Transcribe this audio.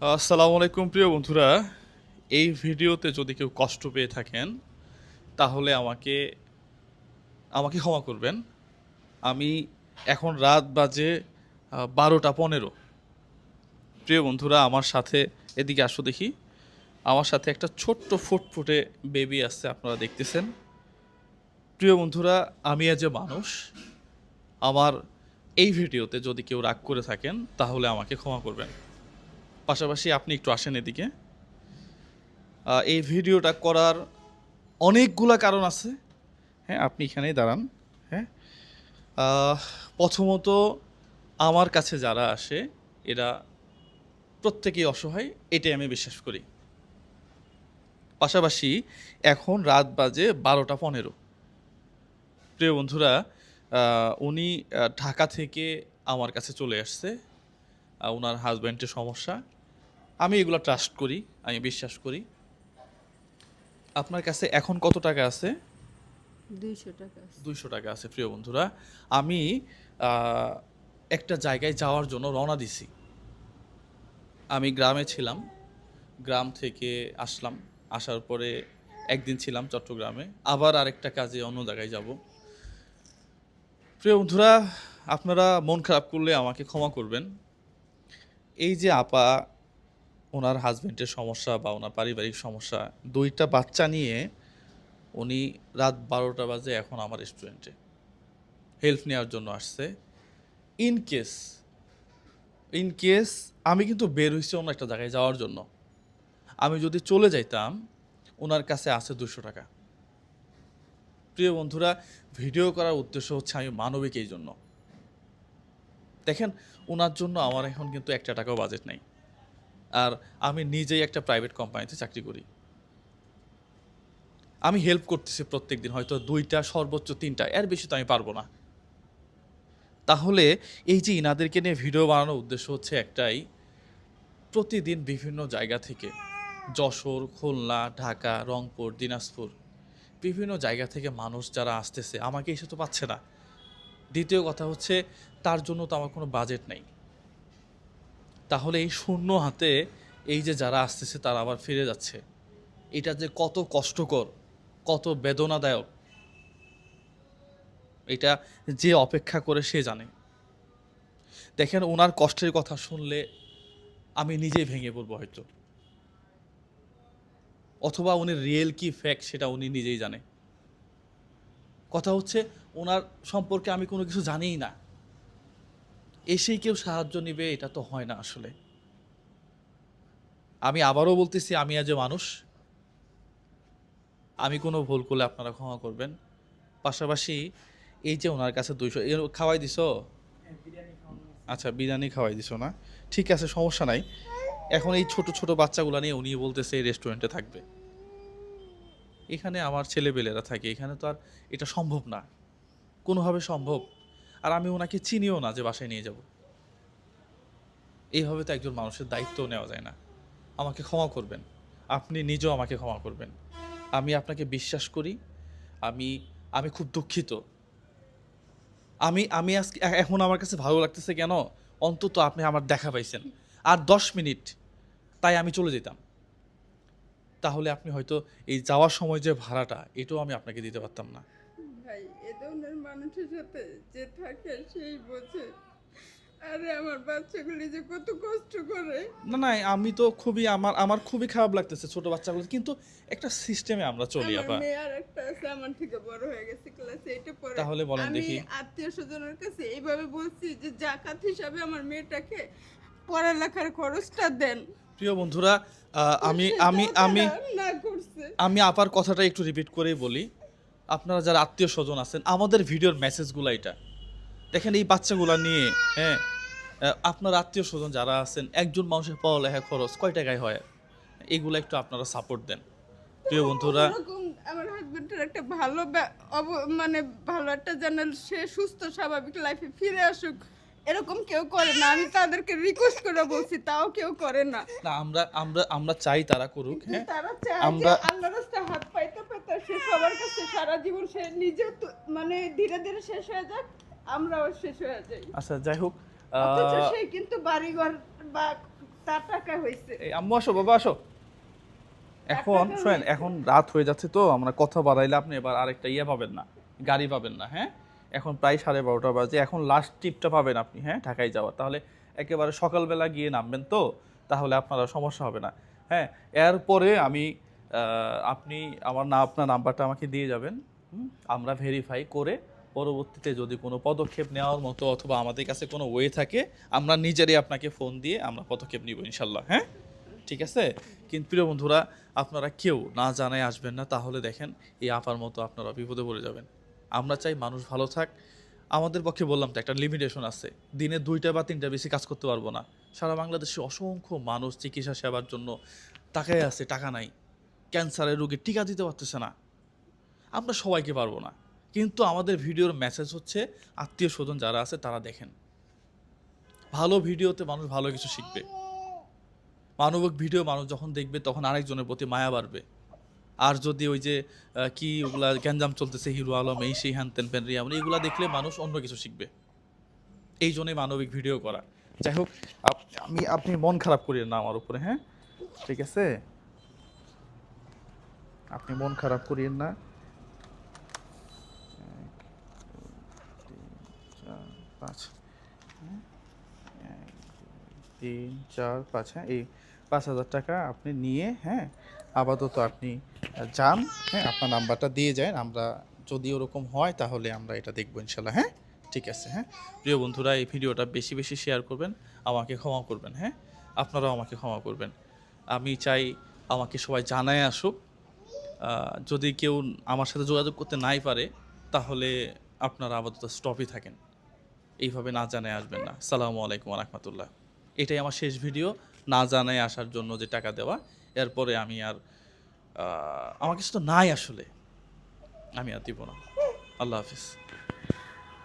আসসালামু আলাইকুম প্রিয় বন্ধুরা। এই ভিডিওতে যদি কেউ কষ্ট পেয়ে থাকেন, তাহলে আমাকে আমাকে ক্ষমা করবেন। আমি এখন রাত বাজে বারোটা পনেরো। প্রিয় বন্ধুরা, আমার সাথে এদিকে আসো দেখি। আমার সাথে একটা ছোট্ট ফুটফুটে বেবি আসছে আপনারা দেখতেছেন। প্রিয় বন্ধুরা, আমি আজ মানুষ, আমার এই ভিডিওতে যদি কেউ রাগ করে থাকেন, তাহলে আমাকে ক্ষমা করবেন। পাশাপাশি আপনি একটু আসেন এদিকে। এই ভিডিওটা করার অনেকগুলা কারণ আছে। হ্যাঁ আপনি এখানেই দাঁড়ান। হ্যাঁ প্রথমত আমার কাছে যারা আসে, এরা প্রত্যেকেই অসহায়, এটাই আমি বিশ্বাস করি। পাশাপাশি এখন রাত বাজে বারোটা পনেরো। প্রিয় বন্ধুরা উনি ঢাকা থেকে আমার কাছে চলে আসছে। ওনার হাজব্যান্ডের সমস্যা। আমি এগুলো ট্রাস্ট করি আমি বিশ্বাস করি। আপনার কাছে এখন কত টাকা আছে? দুইশো টাকা আছে। দুইশো টাকা আছে প্রিয় বন্ধুরা। আমি একটা জায়গায় যাওয়ার জন্য রওনা দিছি। আমি গ্রামে ছিলাম। গ্রাম থেকে আসলাম। আসার পরে একদিন ছিলাম চট্টগ্রামে। আবার আরেকটা কাজে অন্য জায়গায় যাব। প্রিয় বন্ধুরা আপনারা মন খারাপ করলে আমাকে ক্ষমা করবেন। এই যে আপা ওনার হাজবেন্ডের সমস্যা বা ওনার পারিবারিক সমস্যা, দুইটা বাচ্চা নিয়ে উনি রাত বারোটা বাজে এখন আমার রেস্টুরেন্টে হেল্প নেওয়ার জন্য আসছে। ইন কেস ইন কেস আমি কিন্তু বের হয়েছি অন্য একটা জায়গায় যাওয়ার জন্য। আমি যদি চলে যাইতাম, ওনার কাছে আছে দুশো টাকা। প্রিয় বন্ধুরা ভিডিও করার উদ্দেশ্য হচ্ছে আমি মানবিক এই জন্য। দেখেন, ওনার জন্য আমার এখন কিন্তু একটা টাকাও বাজেট নেই। আর আমি নিজেই একটা প্রাইভেট কোম্পানিতে চাকরি করি। আমি হেল্প করতেছি প্রত্যেক দিন হয়তো দুইটা, সর্বোচ্চ তিনটা, এর বেশি তো আমি পারব না। তাহলে এই যে ইনাদেরকে নিয়ে ভিডিও বানানোর উদ্দেশ্য হচ্ছে একটাই, প্রতিদিন বিভিন্ন জায়গা থেকে যশোর, খুলনা, ঢাকা, রংপুর, দিনাজপুর, বিভিন্ন জায়গা থেকে মানুষ যারা আসতেছে, আমাকে এসে তো পাচ্ছে না। দ্বিতীয় কথা হচ্ছে, তার জন্য তো আমার কোনো বাজেট নেই। তাহলে এই শূন্য হাতে এই যে যারা আসতেছে তারা আবার ফিরে যাচ্ছে। এটা যে কত কষ্টকর, কত বেদনাদায়ক। এটা যে অপেক্ষা করে সে জানে। দেখেন ওনার কষ্টের কথা শুনলে আমি নিজেই ভেঙে পড়ব হয়তো। অথবা উনি রিয়েল কি ফ্যাক্ট সেটা উনি নিজেই জানে। কথা হচ্ছে ওনার সম্পর্কে আমি কোনো কিছু জানিই না। এসেই কেউ সাহায্য নেবে, এটা তো হয় না আসলে। আমি আবারও বলতেছি, আমি আজ মানুষ। আমি কোনো ভুল করলে আপনারা ক্ষমা করবেন। পাশাপাশি এই যে ওনার কাছে দুইশো খাওয়াই দিছো? আচ্ছা বিরিয়ানি খাওয়াই দিছো না? ঠিক আছে, সমস্যা নাই। এখন এই ছোট ছোট বাচ্চাগুলো নিয়ে উনি বলতেছে, এই রেস্টুরেন্টে থাকবে। এখানে আমার ছেলেপেলেরা থাকে, এখানে তো আর এটা সম্ভব না। কোনোভাবে সম্ভব। আর আমি ওনাকে চিনিও না যে বাসায় নিয়ে যাব। এইভাবে তো একজন মানুষের দায়িত্ব নেওয়া যায় না। আমাকে ক্ষমা করবেন। আপনি নিজেও আমাকে ক্ষমা করবেন। আমি আপনাকে বিশ্বাস করি। আমি আমি খুব দুঃখিত। আমি আমি আজকে এখন আমার কাছে ভালো লাগতেছে কেন? অন্তত আপনি আমার দেখা পাইছেন। আর দশ মিনিট, তাই আমি চলে যেতাম। তাহলে আপনি হয়তো এই যাওয়ার সময় যে ভাড়াটা, এটাও আমি আপনাকে দিতে পারতাম না। মানুষের সাথে যে থাকে সেই বোঝে। আরে আমার বাচ্চাগুলি যে কত কষ্ট করে। না না আমি তো খুবই আমার আমার খুবই খারাপ লাগতেছে ছোট বাচ্চাগুলো। কিন্তু একটা সিস্টেমে আমরা চলি আমার আপা। মেয়ে আর একটা আছে আমার থেকে বড় হয়ে গেছে ক্লাস এইটে পড়ে। তাহলে বলেন আমি দেখি। আত্মীয় স্বজনের কাছে এইভাবে বলছি যে জাকাত হিসাবে আমার মেয়েটাকে পড়ালেখার খরচটা দেন। প্রিয় বন্ধুরা আমি আমি আমি না করছে। আমি আপার কথাটা একটু রিপিট করেই বলি। আপনারা যারা আত্মীয় স্বজন আছেন আমাদের ভিডিওর মেসেজগুলো এটা। দেখেন এই বাচ্চাগুলো নিয়ে হ্যাঁ আপনার আত্মীয় স্বজন যারা আছেন একজন মানুষের পড়ালেখা খরচ কয় টাকায় হয়? এগুলো একটু আপনারা সাপোর্ট দেন। প্রিয় বন্ধুরা আমার হাজবেন্ডের একটা ভালো মানে ভালো একটা যেন সে সুস্থ স্বাভাবিক লাইফে ফিরে আসুক। এরকম কেউ করে না আমি তাদেরকে রিকোয়েস্ট করে বলছি তাও কেউ করে না। না আমরা আমরা আমরা চাই তারা করুক হ্যাঁ। আমরা- আল্লাহর রাস্তায় হাত পাইতে পাইতে সে সবার কাছে সারা জীবন সে নিজেও তো মানে ধীরে ধীরে শেষ হয়ে যাক আমরাও শেষ হয়ে যাই। আচ্ছা যাই হোক সে কিন্তু বাড়িঘর বা তার টাকা হয়েছে। আম্মু আসো বাবা আসো। এখন শোনেন এখন রাত হয়ে যাচ্ছে তো আমরা কথা বাড়াইলে আপনি এবার আরেকটা ইয়ে পাবেন না গাড়ি পাবেন না হ্যাঁ? এখন প্রায় সাড়ে বারোটা বাজে এখন লাস্ট টিপটা পাবেন আপনি হ্যাঁ ঢাকায় যাওয়ার। তাহলে একেবারে সকালবেলা গিয়ে নামবেন তো তাহলে আপনার সমস্যা হবে না হ্যাঁ? এরপরে আমি আপনি আমার না আপনার নাম্বারটা আমাকে দিয়ে যাবেন আমরা ভেরিফাই করে পরবর্তীতে যদি কোনো পদক্ষেপ নেওয়ার মতো অথবা আমাদের কাছে কোনো ওয়ে থাকে, আমরা নিজেরই আপনাকে ফোন দিয়ে আমরা পদক্ষেপ নিব ইনশাল্লাহ হ্যাঁ? ঠিক আছে? কিন্তু প্রিয় বন্ধুরা, আপনারা কেউ না জানায় আসবেন না, তাহলে দেখেন এই আপার মতো আপনারা বিপদে পড়ে যাবেন। আমরা চাই মানুষ ভালো থাক। আমাদের পক্ষে বললাম তো একটা লিমিটেশন আছে। দিনে দুইটা বা তিনটা বেশি কাজ করতে পারব না। সারা বাংলাদেশে অসংখ্য মানুষ চিকিৎসা সেবার জন্য টাকায় আছে, টাকা নাই। ক্যান্সারের রোগে টিকা দিতে পারতেছে না। আমরা সবাইকে পারব না। কিন্তু আমাদের ভিডিওর মেসেজ হচ্ছে, আত্মীয় স্বজন যারা আছে, তারা দেখেন। ভালো ভিডিওতে মানুষ ভালো কিছু শিখবে। মানবিক ভিডিও মানুষ যখন দেখবে, তখন আরেকজনের প্রতি মায়া বাড়বে। আর যদি ওই যে কি ওগুলা গ্যাঞ্জাম চলতেছে, হিরো আলম, এই, সেই, হ্যান তেন পেন রিয়াম এগুলা দেখলে মানুষ অন্য কিছু শিখবে। এই জন্যই মানবিক ভিডিও করা। যাই হোক আমি, আপনি মন খারাপ করিয়েন না আমার উপরে হ্যাঁ? ঠিক আছে? আপনি মন খারাপ করিয়েন না। পাঁচ তিন, চার, পাঁচ হ্যাঁ? এই পাঁচ হাজার টাকা আপনি নিয়ে হ্যাঁ? আপাতত আপনি যান হ্যাঁ? আপনার নাম্বারটা দিয়ে যায় আমরা যদি ওরকম হয় তাহলে আমরা এটা দেখব ইনশাল্লাহ হ্যাঁ? ঠিক আছে হ্যাঁ? প্রিয় বন্ধুরা, এই ভিডিওটা বেশি বেশি শেয়ার করবেন, আমাকে ক্ষমা করবেন হ্যাঁ? আপনারাও আমাকে ক্ষমা করবেন। আমি চাই আমাকে সবাই জানায় আসুক। যদি কেউ আমার সাথে যোগাযোগ করতে নাই পারে, তাহলে আপনারা আপাতত স্টপই থাকেন। এইভাবে না জানায় আসবেন না। সালামু আলাইকুম রহমতুল্লাহ এটাই আমার শেষ ভিডিও না জানায় আসার জন্য যে টাকা দেওয়া, এরপরে আমি আর আমার কাছে তো নাই আসলে। আমি আর দিব না। আল্লাহ হাফিজ।